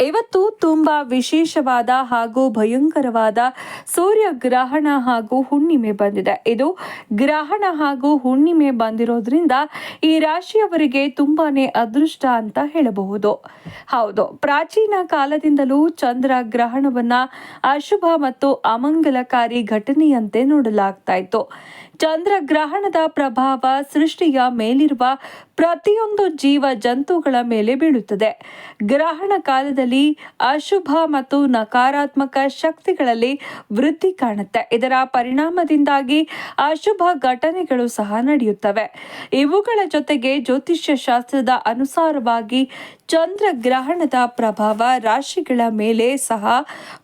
ಇವತ್ತು ತುಂಬಾ ವಿಶೇಷವಾದ ಹಾಗೂ ಭಯಂಕರವಾದ ಸೂರ್ಯಗ್ರಹಣ ಹಾಗೂ ಹುಣ್ಣಿಮೆ ಬಂದಿದೆ. ಇದು ಗ್ರಹಣ ಹಾಗೂ ಹುಣ್ಣಿಮೆ ಬಂದಿರೋದ್ರಿಂದ ಈ ರಾಶಿಯವರಿಗೆ ತುಂಬಾನೇ ಅದೃಷ್ಟ ಅಂತ ಹೇಳಬಹುದು. ಹೌದು, ಪ್ರಾಚೀನ ಕಾಲದಿಂದಲೂ ಚಂದ್ರ ಗ್ರಹಣವನ್ನ ಅಶುಭ ಮತ್ತು ಅಮಂಗಲಕಾರಿ ಘಟನೆಯಂತೆ ನೋಡಲಾಗ್ತಾ ಚಂದ್ರ ಗ್ರಹಣದ ಪ್ರಭಾವ ಸೃಷ್ಟಿಯ ಮೇಲಿರುವ ಪ್ರತಿಯೊಂದು ಜೀವ ಜಂತುಗಳ ಮೇಲೆ ಬೀಳುತ್ತದೆ. ಗ್ರಹಣ ಕಾಲದಲ್ಲಿ ಅಶುಭ ಮತ್ತು ನಕಾರಾತ್ಮಕ ಶಕ್ತಿಗಳಲ್ಲಿ ವೃದ್ಧಿ ಕಾಣುತ್ತೆ. ಇದರ ಪರಿಣಾಮದಿಂದಾಗಿ ಅಶುಭ ಘಟನೆಗಳು ಸಹ ನಡೆಯುತ್ತವೆ. ಇವುಗಳ ಜೊತೆಗೆ ಜ್ಯೋತಿಷ್ಯ ಶಾಸ್ತ್ರದ ಅನುಸಾರವಾಗಿ ಚಂದ್ರ ಗ್ರಹಣದ ಪ್ರಭಾವ ರಾಶಿಗಳ ಮೇಲೆ ಸಹ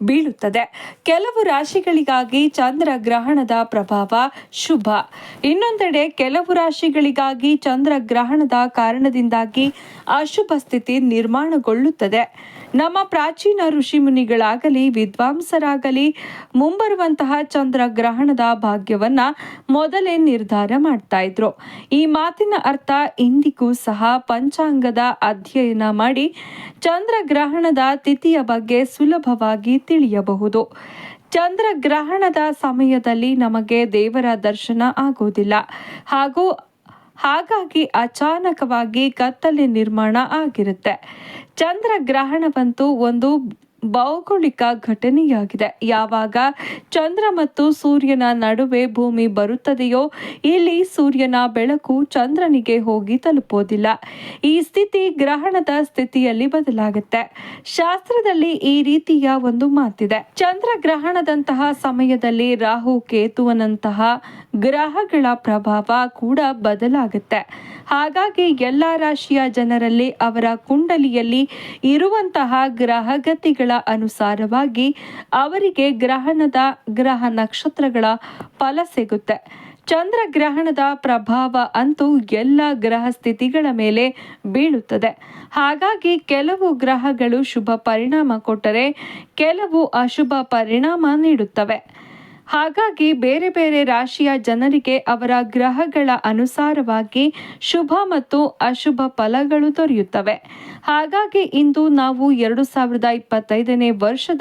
ಬೀಳುತ್ತದೆ. ಕೆಲವು ರಾಶಿಗಳಿಗಾಗಿ ಚಂದ್ರ ಗ್ರಹಣದ ಪ್ರಭಾವ ಶುಭ. ಇನ್ನೊಂದೆಡೆ ಕೆಲವು ರಾಶಿಗಳಿಗಾಗಿ ಚಂದ್ರ ಗ್ರಹಣದ ಕಾರಣದಿಂದಾಗಿ ಅಶುಭ ಸ್ಥಿತಿ ನಿರ್ಮಾಣಗೊಳ್ಳುತ್ತದೆ. ನಮ್ಮ ಪ್ರಾಚೀನ ಋಷಿ ಮುನಿಗಳಾಗಲಿ, ವಿದ್ವಾಂಸರಾಗಲಿ, ಮುಂಬರುವಂತಹ ಚಂದ್ರ ಗ್ರಹಣದ ಭಾಗ್ಯವನ್ನ ಮೊದಲೇ ನಿರ್ಧಾರ ಮಾಡ್ತಾ ಇದ್ರು. ಈ ಮಾತಿನ ಅರ್ಥ ಇಂದಿಗೂ ಸಹ ಪಂಚಾಂಗದ ಅಧ್ಯಯನ ಮಾಡಿ ಚಂದ್ರ ಗ್ರಹಣದ ತಿಥಿಯ ಬಗ್ಗೆ ಸುಲಭವಾಗಿ ತಿಳಿಯಬಹುದು. ಚಂದ್ರ ಗ್ರಹಣದ ಸಮಯದಲ್ಲಿ ನಮಗೆ ದೇವರ ದರ್ಶನ ಆಗುವುದಿಲ್ಲ ಹಾಗೂ ಹಾಗಾಗಿ ಅಚಾನಕವಾಗಿ ಕತ್ತಲೆ ನಿರ್ಮಾಣ ಆಗಿರುತ್ತೆ. ಚಂದ್ರ ಗ್ರಹಣವಂತೂ ಒಂದು ಭೌಗೋಳಿಕ ಘಟನೆಯಾಗಿದೆ. ಯಾವಾಗ ಚಂದ್ರ ಮತ್ತು ಸೂರ್ಯನ ನಡುವೆ ಭೂಮಿ ಬರುತ್ತದೆಯೋ ಇಲ್ಲಿ ಸೂರ್ಯನ ಬೆಳಕು ಚಂದ್ರನಿಗೆ ಹೋಗಿ ತಲುಪೋದಿಲ್ಲ. ಈ ಸ್ಥಿತಿ ಗ್ರಹಣದ ಸ್ಥಿತಿಯಲ್ಲಿ ಬದಲಾಗುತ್ತೆ. ಶಾಸ್ತ್ರದಲ್ಲಿ ಈ ರೀತಿಯ ಒಂದು ಮಾತಿದೆ. ಚಂದ್ರ ಗ್ರಹಣದಂತಹ ಸಮಯದಲ್ಲಿ ರಾಹು ಕೇತುವನಂತಹ ಗ್ರಹಗಳ ಪ್ರಭಾವ ಕೂಡ ಬದಲಾಗುತ್ತೆ. ಹಾಗಾಗಿ ಎಲ್ಲ ರಾಶಿಯ ಜನರಲ್ಲಿ ಅವರ ಕುಂಡಲಿಯಲ್ಲಿ ಇರುವಂತಹ ಗ್ರಹಗತಿಗಳ ಅನುಸಾರವಾಗಿ ಅವರಿಗೆ ಗ್ರಹಣದ ಗ್ರಹ ನಕ್ಷತ್ರಗಳ ಫಲ ಸಿಗುತ್ತೆ. ಚಂದ್ರ ಗ್ರಹಣದ ಪ್ರಭಾವ ಅಂತೂ ಎಲ್ಲ ಗ್ರಹ ಸ್ಥಿತಿಗಳ ಮೇಲೆ ಬೀಳುತ್ತದೆ. ಹಾಗಾಗಿ ಕೆಲವು ಗ್ರಹಗಳು ಶುಭ ಪರಿಣಾಮ ಕೊಟ್ಟರೆ ಕೆಲವು ಅಶುಭ ಪರಿಣಾಮ ನೀಡುತ್ತವೆ. ಹಾಗಾಗಿ ಬೇರೆ ಬೇರೆ ರಾಶಿಯ ಜನರಿಗೆ ಅವರ ಗ್ರಹಗಳ ಅನುಸಾರವಾಗಿ ಶುಭ ಮತ್ತು ಅಶುಭ ಫಲಗಳು ದೊರೆಯುತ್ತವೆ. ಹಾಗಾಗಿ ಇಂದು ನಾವು ಎರಡು ಸಾವಿರದ ಇಪ್ಪತ್ತೈದನೇ ವರ್ಷದ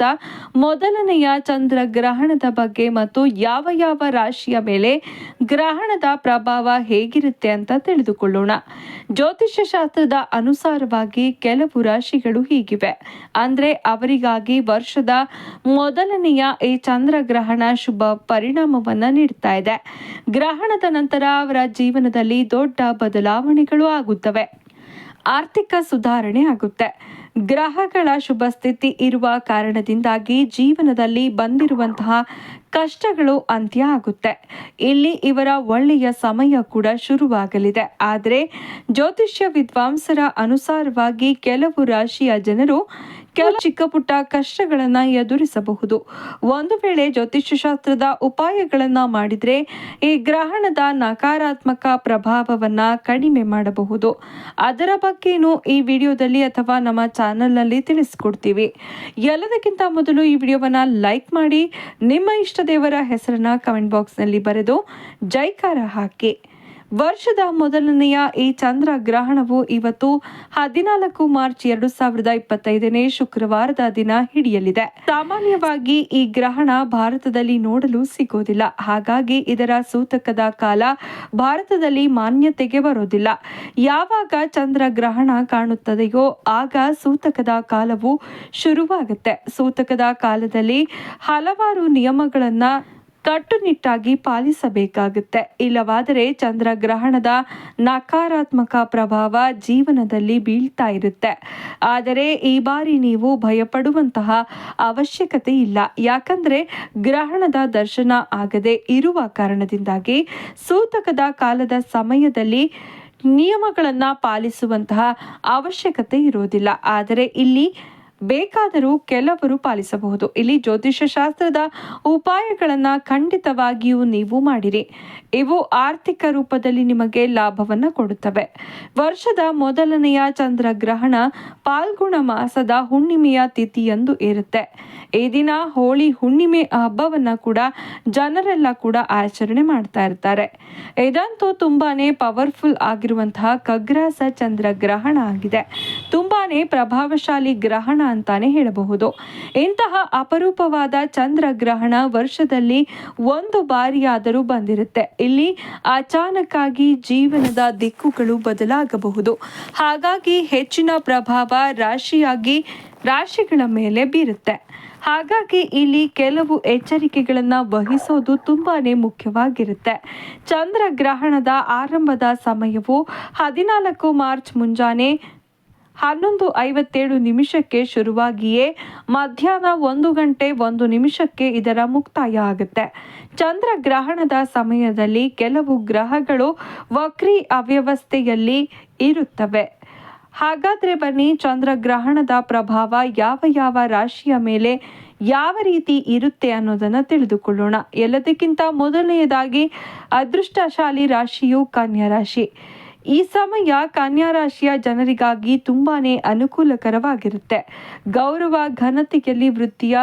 ಮೊದಲನೆಯ ಚಂದ್ರ ಗ್ರಹಣದ ಬಗ್ಗೆ ಮತ್ತು ಯಾವ ಯಾವ ರಾಶಿಯ ಮೇಲೆ ಗ್ರಹಣದ ಪ್ರಭಾವ ಹೇಗಿರುತ್ತೆ ಅಂತ ತಿಳಿದುಕೊಳ್ಳೋಣ. ಜ್ಯೋತಿಷ್ಯ ಶಾಸ್ತ್ರದ ಅನುಸಾರವಾಗಿ ಕೆಲವು ರಾಶಿಗಳು ಹೀಗಿವೆ. ಅಂದ್ರೆ ಅವರಿಗಾಗಿ ವರ್ಷದ ಮೊದಲನೆಯ ಈ ಚಂದ್ರಗ್ರಹಣ ಶುಭ ಪರಿಣಾಮವನ್ನ ನೀಡ್ತಾ ಇದೆ. ಗ್ರಹಣದ ನಂತರ ಅವರ ಜೀವನದಲ್ಲಿ ದೊಡ್ಡ ಬದಲಾವಣೆಗಳು ಆಗುತ್ತವೆ. ಆರ್ಥಿಕ ಸುಧಾರಣೆ ಆಗುತ್ತೆ. ಗ್ರಹಗಳ ಶುಭ ಸ್ಥಿತಿ ಇರುವ ಕಾರಣದಿಂದಾಗಿ ಜೀವನದಲ್ಲಿ ಬಂದಿರುವಂತಹ ಕಷ್ಟಗಳು ಅಂತ್ಯ ಆಗುತ್ತೆ. ಇಲ್ಲಿ ಇವರ ಒಳ್ಳೆಯ ಸಮಯ ಕೂಡ ಶುರುವಾಗಲಿದೆ. ಆದರೆ ಜ್ಯೋತಿಷ್ಯ ವಿದ್ವಾಂಸರ ಅನುಸಾರವಾಗಿ ಕೆಲವು ರಾಶಿಯ ಜನರು ಕೆಲವು ಚಿಕ್ಕ ಪುಟ್ಟ ಕಷ್ಟಗಳನ್ನ ಎದುರಿಸಬಹುದು. ಒಂದು ವೇಳೆ ಜ್ಯೋತಿಷ್ಯ ಶಾಸ್ತ್ರದ ಮಾಡಿದರೆ ಮಾಡಿದ್ರೆ ಈ ಗ್ರಹಣದ ನಕಾರಾತ್ಮಕ ಪ್ರಭಾವವನ್ನ ಕಡಿಮೆ ಮಾಡಬಹುದು. ಅದರ ಬಗ್ಗೆನೂ ಈ ವಿಡಿಯೋದಲ್ಲಿ ಅಥವಾ ನಮ್ಮ ಚಾನಲ್ನಲ್ಲಿ ತಿಳಿಸ್ಕೊಡ್ತೀವಿ. ಎಲ್ಲದಕ್ಕಿಂತ ಮೊದಲು ಈ ವಿಡಿಯೋವನ್ನ ಲೈಕ್ ಮಾಡಿ, ನಿಮ್ಮ ಇಷ್ಟ ದೇವರ ಹೆಸರನ್ನ ಕಮೆಂಟ್ ಬಾಕ್ಸ್ನಲ್ಲಿ ಬರೆದು ಜೈಕಾರ ಹಾಕಿ. ವರ್ಷದ ಮೊದಲನೆಯ ಈ ಚಂದ್ರ ಗ್ರಹಣವು ಇವತ್ತು ಹದಿನಾಲ್ಕು ಮಾರ್ಚ್ ಎರಡು ಸಾವಿರದ ಇಪ್ಪತ್ತೈದನೇ ಶುಕ್ರವಾರದ ದಿನ ಹಿಡಿಯಲಿದೆ. ಸಾಮಾನ್ಯವಾಗಿ ಈ ಗ್ರಹಣ ಭಾರತದಲ್ಲಿ ನೋಡಲು ಸಿಗೋದಿಲ್ಲ. ಹಾಗಾಗಿ ಇದರ ಸೂತಕದ ಕಾಲ ಭಾರತದಲ್ಲಿ ಮಾನ್ಯತೆಗೆ ಬರೋದಿಲ್ಲ. ಯಾವಾಗ ಚಂದ್ರ ಗ್ರಹಣ ಕಾಣುತ್ತದೆಯೋ ಆಗ ಸೂತಕದ ಕಾಲವು ಶುರುವಾಗುತ್ತೆ. ಸೂತಕದ ಕಾಲದಲ್ಲಿ ಹಲವಾರು ನಿಯಮಗಳನ್ನ ಕಟ್ಟುನಿಟ್ಟಾಗಿ ಪಾಲಿಸಬೇಕಾಗುತ್ತೆ. ಇಲ್ಲವಾದರೆ ಚಂದ್ರಗ್ರಹಣದ ನಕಾರಾತ್ಮಕ ಪ್ರಭಾವ ಜೀವನದಲ್ಲಿ ಬೀಳ್ತಾ ಇರುತ್ತೆ. ಆದರೆ ಈ ಬಾರಿ ನೀವು ಭಯಪಡುವಂತಹ ಅವಶ್ಯಕತೆ ಇಲ್ಲ. ಯಾಕಂದ್ರೆ ಗ್ರಹಣದ ದರ್ಶನ ಆಗದೆ ಇರುವ ಕಾರಣದಿಂದಾಗಿ ಸೂತಕದ ಕಾಲದ ಸಮಯದಲ್ಲಿ ನಿಯಮಗಳನ್ನು ಪಾಲಿಸುವಂತಹ ಅವಶ್ಯಕತೆ ಇರೋದಿಲ್ಲ ಆದರೆ ಇಲ್ಲಿ ಬೇಕಾದರೂ ಕೆಲವರು ಪಾಲಿಸಬಹುದು. ಇಲ್ಲಿ ಜ್ಯೋತಿಷ್ಯ ಶಾಸ್ತ್ರದ ಉಪಾಯಗಳನ್ನು ಖಂಡಿತವಾಗಿಯೂ ನೀವು ಮಾಡಿರಿ. ಇವು ಆರ್ಥಿಕ ರೂಪದಲ್ಲಿ ನಿಮಗೆ ಲಾಭವನ್ನು ಕೊಡುತ್ತವೆ. ವರ್ಷದ ಮೊದಲನೆಯ ಚಂದ್ರಗ್ರಹಣ ಪಾಲ್ಗುಣ ಮಾಸದ ಹುಣ್ಣಿಮೆಯ ತಿಥಿಯಂದು ಇರುತ್ತೆ. ಈ ದಿನ ಹೋಳಿ ಹುಣ್ಣಿಮೆ ಹಬ್ಬವನ್ನ ಕೂಡ ಜನರೆಲ್ಲ ಕೂಡ ಆಚರಣೆ ಮಾಡ್ತಾ ಇರ್ತಾರೆ. ಇದಂತೂ ತುಂಬಾನೇ ಪವರ್ಫುಲ್ ಆಗಿರುವಂತಹ ಕಗ್ರಾಸ ಚಂದ್ರ ಗ್ರಹಣ ಆಗಿದೆ. ತುಂಬಾನೇ ಪ್ರಭಾವಶಾಲಿ ಗ್ರಹಣ ಅಂತಾನೆ ಹೇಳಬಹುದು. ಇಂತಹ ಅಪರೂಪವಾದ ಚಂದ್ರಗ್ರಹಣ ವರ್ಷದಲ್ಲಿ ಒಂದು ಬಾರಿಯಾದರೂ ಬಂದಿರುತ್ತೆ. ಇಲ್ಲಿ ಅಚಾನಕ್ಕಾಗಿ ಜೀವನದ ದಿಕ್ಕುಗಳು ಬದಲಾಗಬಹುದು. ಹಾಗಾಗಿ ಹೆಚ್ಚಿನ ಪ್ರಭಾವ ರಾಶಿಯಾಗಿ ರಾಶಿಗಳ ಮೇಲೆ ಬೀರುತ್ತೆ. ಹಾಗಾಗಿ ಇಲ್ಲಿ ಕೆಲವು ಎಚ್ಚರಿಕೆಗಳನ್ನು ವಹಿಸೋದು ತುಂಬಾನೇ ಮುಖ್ಯವಾಗಿರುತ್ತೆ. ಚಂದ್ರಗ್ರಹಣದ ಆರಂಭದ ಸಮಯವು ಹದಿನಾಲ್ಕು ಮಾರ್ಚ್ ಮುಂಜಾನೆ ಹನ್ನೊಂದು ಐವತ್ತೇಳು ನಿಮಿಷಕ್ಕೆ ಶುರುವಾಗಿಯೇ ಮಧ್ಯಾಹ್ನ ಒಂದು ಗಂಟೆ ಒಂದು ನಿಮಿಷಕ್ಕೆ ಇದರ ಮುಕ್ತಾಯ ಆಗುತ್ತೆ. ಚಂದ್ರಗ್ರಹಣದ ಸಮಯದಲ್ಲಿ ಕೆಲವು ಗ್ರಹಗಳು ವಕ್ರಿ ಅವ್ಯವಸ್ಥೆಯಲ್ಲಿ ಇರುತ್ತವೆ. ಹಾಗಾದ್ರೆ ಬನ್ನಿ ಚಂದ್ರಗ್ರಹಣದ ಪ್ರಭಾವ ಯಾವ ಯಾವ ರಾಶಿಯ ಮೇಲೆ ಯಾವ ರೀತಿ ಇರುತ್ತೆ ಅನ್ನೋದನ್ನ ತಿಳಿದುಕೊಳ್ಳೋಣ. ಎಲ್ಲದಕ್ಕಿಂತ ಮೊದಲನೆಯದಾಗಿ ಅದೃಷ್ಟಶಾಲಿ ರಾಶಿಯು ಕನ್ಯಾ ರಾಶಿ. ಈ ಸಮಯ ಕನ್ಯಾ ರಾಶಿಯ ಜನರಿಗಾಗಿ ತುಂಬಾನೇ ಅನುಕೂಲಕರವಾಗಿರುತ್ತೆ. ಗೌರವ ಘನತೆಯಲ್ಲಿ ವೃತ್ತಿಯ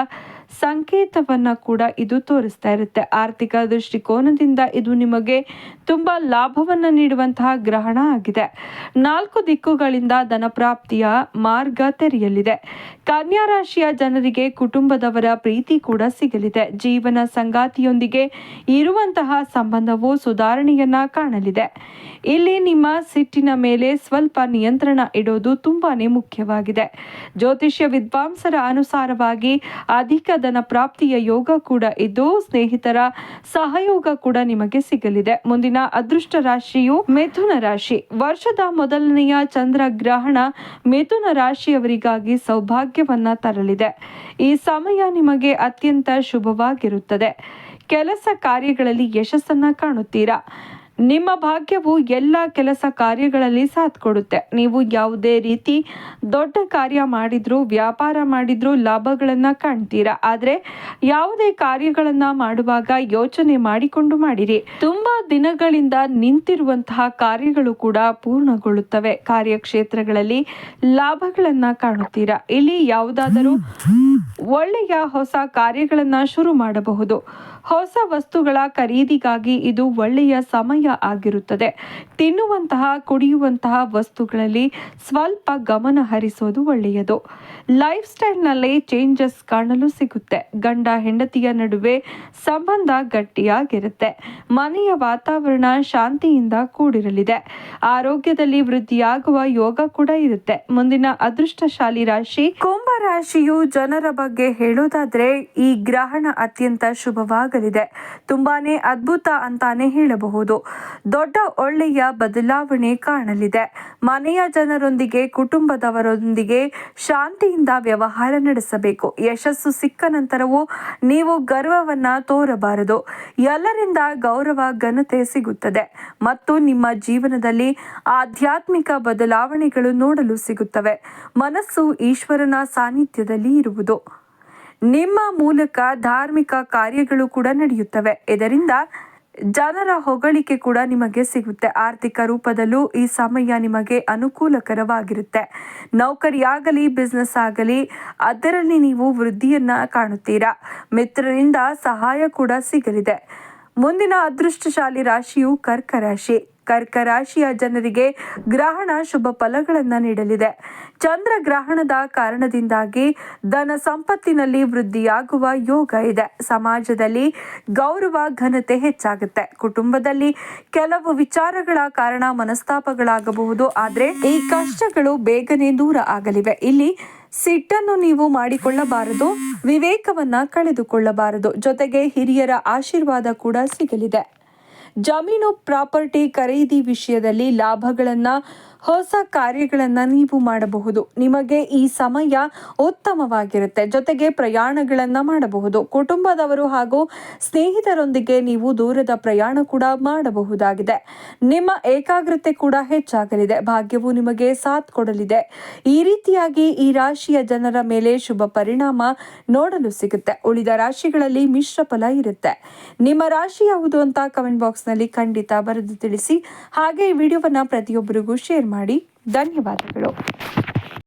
ಸಂಕೇತವನ್ನ ಕೂಡ ಇದು ತೋರಿಸ್ತಾ ಇರುತ್ತೆ. ಆರ್ಥಿಕ ದೃಷ್ಟಿಕೋನದಿಂದ ಇದು ನಿಮಗೆ ತುಂಬಾ ಲಾಭವನ್ನ ನೀಡುವಂತಹ ಗ್ರಹಣ ಆಗಿದೆ. ನಾಲ್ಕು ದಿಕ್ಕುಗಳಿಂದ ಧನಪ್ರಾಪ್ತಿಯ ಮಾರ್ಗ ತೆರೆಯಲಿದೆ. ಕನ್ಯಾ ರಾಶಿಯ ಜನರಿಗೆ ಕುಟುಂಬದವರ ಪ್ರೀತಿ ಕೂಡ ಸಿಗಲಿದೆ. ಜೀವನ ಸಂಗಾತಿಯೊಂದಿಗೆ ಇರುವಂತಹ ಸಂಬಂಧವು ಸುಧಾರಣೆಯನ್ನ ಕಾಣಲಿದೆ. ಇಲ್ಲಿ ನಿಮ್ಮ ಸಿಟ್ಟಿನ ಮೇಲೆ ಸ್ವಲ್ಪ ನಿಯಂತ್ರಣ ಇಡೋದು ತುಂಬಾನೇ ಮುಖ್ಯವಾಗಿದೆ. ಜ್ಯೋತಿಷ್ಯ ವಿದ್ವಾಂಸರ ಅನುಸಾರವಾಗಿ ಅಧಿಕ ಧನ ಪ್ರಾಪ್ತಿಯ ಯೋಗ ಕೂಡ ಇದ್ದು ಸ್ನೇಹಿತರ ಸಹಯೋಗ ಕೂಡ ನಿಮಗೆ ಸಿಗಲಿದೆ. ಮುಂದಿನ ಅದೃಷ್ಟ ರಾಶಿಯು ಮಿಥುನ ರಾಶಿ. ವರ್ಷದ ಮೊದಲನೆಯ ಚಂದ್ರ ಗ್ರಹಣ ಮಿಥುನ ರಾಶಿಯವರಿಗಾಗಿ ಸೌಭಾಗ್ಯವನ್ನ ತರಲಿದೆ. ಈ ಸಮಯ ನಿಮಗೆ ಅತ್ಯಂತ ಶುಭವಾಗಿರುತ್ತದೆ. ಕೆಲಸ ಕಾರ್ಯಗಳಲ್ಲಿ ಯಶಸ್ಸನ್ನ ಕಾಣುತ್ತೀರಾ? ನಿಮ್ಮ ಭಾಗ್ಯವು ಎಲ್ಲ ಕೆಲಸ ಕಾರ್ಯಗಳಲ್ಲಿ ಸಾಥ್ ಕೊಡುತ್ತೆ. ನೀವು ಯಾವುದೇ ರೀತಿ ದೊಡ್ಡ ಕಾರ್ಯ ಮಾಡಿದ್ರು, ವ್ಯಾಪಾರ ಮಾಡಿದ್ರು ಲಾಭಗಳನ್ನು ಕಾಣ್ತೀರಾ. ಆದ್ರೆ ಯಾವುದೇ ಕಾರ್ಯಗಳನ್ನು ಮಾಡುವಾಗ ಯೋಚನೆ ಮಾಡಿಕೊಂಡು ಮಾಡಿರಿ. ತುಂಬಾ ದಿನಗಳಿಂದ ನಿಂತಿರುವಂತಹ ಕಾರ್ಯಗಳು ಕೂಡ ಪೂರ್ಣಗೊಳ್ಳುತ್ತವೆ. ಕಾರ್ಯಕ್ಷೇತ್ರಗಳಲ್ಲಿ ಲಾಭಗಳನ್ನು ಕಾಣುತ್ತೀರಾ. ಇಲ್ಲಿ ಯಾವುದಾದರೂ ಒಳ್ಳೆಯ ಹೊಸ ಕಾರ್ಯಗಳನ್ನು ಶುರು ಮಾಡಬಹುದು. ಹೊಸ ವಸ್ತುಗಳ ಖರೀದಿಗಾಗಿ ಇದು ಒಳ್ಳೆಯ ಸಮಯ ಆಗಿರುತ್ತದೆ. ತಿನ್ನುವಂತಹ, ಕುಡಿಯುವಂತಹ ವಸ್ತುಗಳಲ್ಲಿ ಸ್ವಲ್ಪ ಗಮನ ಹರಿಸೋದು ಒಳ್ಳೆಯದು. ಲೈಫ್ ಸ್ಟೈಲ್ನಲ್ಲಿ ಚೇಂಜಸ್ ಕಾಣಲು ಸಿಗುತ್ತೆ. ಗಂಡ ಹೆಂಡತಿಯ ನಡುವೆ ಸಂಬಂಧ ಗಟ್ಟಿಯಾಗಿರುತ್ತೆ. ಮನೆಯ ವಾತಾವರಣ ಶಾಂತಿಯಿಂದ ಕೂಡಿರಲಿದೆ. ಆರೋಗ್ಯದಲ್ಲಿ ವೃದ್ಧಿಯಾಗುವ ಯೋಗ ಕೂಡ ಇರುತ್ತೆ. ಮುಂದಿನ ಅದೃಷ್ಟಶಾಲಿ ರಾಶಿ ಕುಂಭ ರಾಶಿಯು ಜನರ ಬಗ್ಗೆ ಹೇಳೋದಾದ್ರೆ ಈ ಗ್ರಹಣ ಅತ್ಯಂತ ಶುಭವಾಗಲಿದೆ. ತುಂಬಾನೇ ಅದ್ಭುತ ಅಂತಾನೆ ಹೇಳಬಹುದು. ದೊಡ್ಡ ಒಳ್ಳೆಯ ಬದಲಾವಣೆ ಕಾಣಲಿದೆ. ಮನೆಯ ಜನರೊಂದಿಗೆ, ಕುಟುಂಬದವರೊಂದಿಗೆ ಶಾಂತಿಯಿಂದ ವ್ಯವಹಾರ ನಡೆಸಬೇಕು. ಯಶಸ್ಸು ಸಿಕ್ಕ ನಂತರವೂ ನೀವು ಗರ್ವವನ್ನ ತೋರಬಾರದು. ಎಲ್ಲರಿಂದ ಗೌರವ, ಘನತೆ ಸಿಗುತ್ತದೆ. ಮತ್ತು ನಿಮ್ಮ ಜೀವನದಲ್ಲಿ ಆಧ್ಯಾತ್ಮಿಕ ಬದಲಾವಣೆಗಳು ನೋಡಲು ಸಿಗುತ್ತವೆ. ಮನಸ್ಸು ಈಶ್ವರನ ಸಾನ್ನಿಧ್ಯದಲ್ಲಿ ಇರುವುದು. ನಿಮ್ಮ ಮೂಲಕ ಧಾರ್ಮಿಕ ಕಾರ್ಯಗಳು ಕೂಡ ನಡೆಯುತ್ತವೆ. ಇದರಿಂದ ಜನರ ಹೊಗಳಿಕೆ ಕೂಡ ನಿಮಗೆ ಸಿಗುತ್ತೆ. ಆರ್ಥಿಕ ರೂಪದಲ್ಲೂ ಈ ಸಮಯ ನಿಮಗೆ ಅನುಕೂಲಕರವಾಗಿರುತ್ತೆ. ನೌಕರಿಯಾಗಲಿ ಬಿಸ್ನೆಸ್ ಆಗಲಿ, ಅದರಲ್ಲಿ ನೀವು ವೃದ್ಧಿಯನ್ನ ಕಾಣುತ್ತೀರಾ? ಮಿತ್ರರಿಂದ ಸಹಾಯ ಕೂಡ ಸಿಗಲಿದೆ. ಮುಂದಿನ ಅದೃಷ್ಟಶಾಲಿ ರಾಶಿಯು ಕರ್ಕ ರಾಶಿ. ಕರ್ಕ ರಾಶಿಯ ಜನರಿಗೆ ಗ್ರಹಣ ಶುಭ ಫಲಗಳನ್ನು ನೀಡಲಿದೆ. ಚಂದ್ರ ಗ್ರಹಣದ ಕಾರಣದಿಂದಾಗಿ ಧನ ಸಂಪತ್ತಿನಲ್ಲಿ ವೃದ್ಧಿಯಾಗುವ ಯೋಗ ಇದೆ. ಸಮಾಜದಲ್ಲಿ ಗೌರವ, ಘನತೆ ಹೆಚ್ಚಾಗುತ್ತೆ. ಕುಟುಂಬದಲ್ಲಿ ಕೆಲವು ವಿಚಾರಗಳ ಕಾರಣ ಮನಸ್ತಾಪಗಳಾಗಬಹುದು. ಆದರೆ ಈ ಕಷ್ಟಗಳು ಬೇಗನೆ ದೂರ ಆಗಲಿವೆ. ಇಲ್ಲಿ ಸಿಟ್ಟನ್ನು ನೀವು ಮಾಡಿಕೊಳ್ಳಬಾರದು, ವಿವೇಕವನ್ನ ಕಳೆದುಕೊಳ್ಳಬಾರದು. ಜೊತೆಗೆ ಹಿರಿಯರ ಆಶೀರ್ವಾದ ಕೂಡ ಸಿಗಲಿದೆ. ಜಮೀನು ಪ್ರಾಪರ್ಟಿ ಖರೀದಿ ವಿಷಯದಲ್ಲಿ ಲಾಭಗಳನ್ನ ಹೊಸ ಕಾರ್ಯಗಳನ್ನು ನೀವು ಮಾಡಬಹುದು. ನಿಮಗೆ ಈ ಸಮಯ ಉತ್ತಮವಾಗಿರುತ್ತೆ. ಜೊತೆಗೆ ಪ್ರಯಾಣಗಳನ್ನು ಮಾಡಬಹುದು. ಕುಟುಂಬದವರು ಹಾಗೂ ಸ್ನೇಹಿತರೊಂದಿಗೆ ನೀವು ದೂರದ ಪ್ರಯಾಣ ಕೂಡ ಮಾಡಬಹುದಾಗಿದೆ. ನಿಮ್ಮ ಏಕಾಗ್ರತೆ ಕೂಡ ಹೆಚ್ಚಾಗಲಿದೆ. ಭಾಗ್ಯವು ನಿಮಗೆ ಸಾಥ್ ಕೊಡಲಿದೆ. ಈ ರೀತಿಯಾಗಿ ಈ ರಾಶಿಯ ಜನರ ಮೇಲೆ ಶುಭ ಪರಿಣಾಮ ನೋಡಲು ಸಿಗುತ್ತೆ. ಉಳಿದ ರಾಶಿಗಳಲ್ಲಿ ಮಿಶ್ರ ಫಲ ಇರುತ್ತೆ. ನಿಮ್ಮ ರಾಶಿ ಯಾವುದು ಅಂತ ಕಮೆಂಟ್ ಬಾಕ್ಸ್ನಲ್ಲಿ ಖಂಡಿತ ಬರೆದು ತಿಳಿಸಿ. ಹಾಗೆ ಈ ವಿಡಿಯೋವನ್ನ ಪ್ರತಿಯೊಬ್ಬರಿಗೂ ಶೇರ್ ಮಾಡಿ ಧನ್ಯವಾದಗಳು.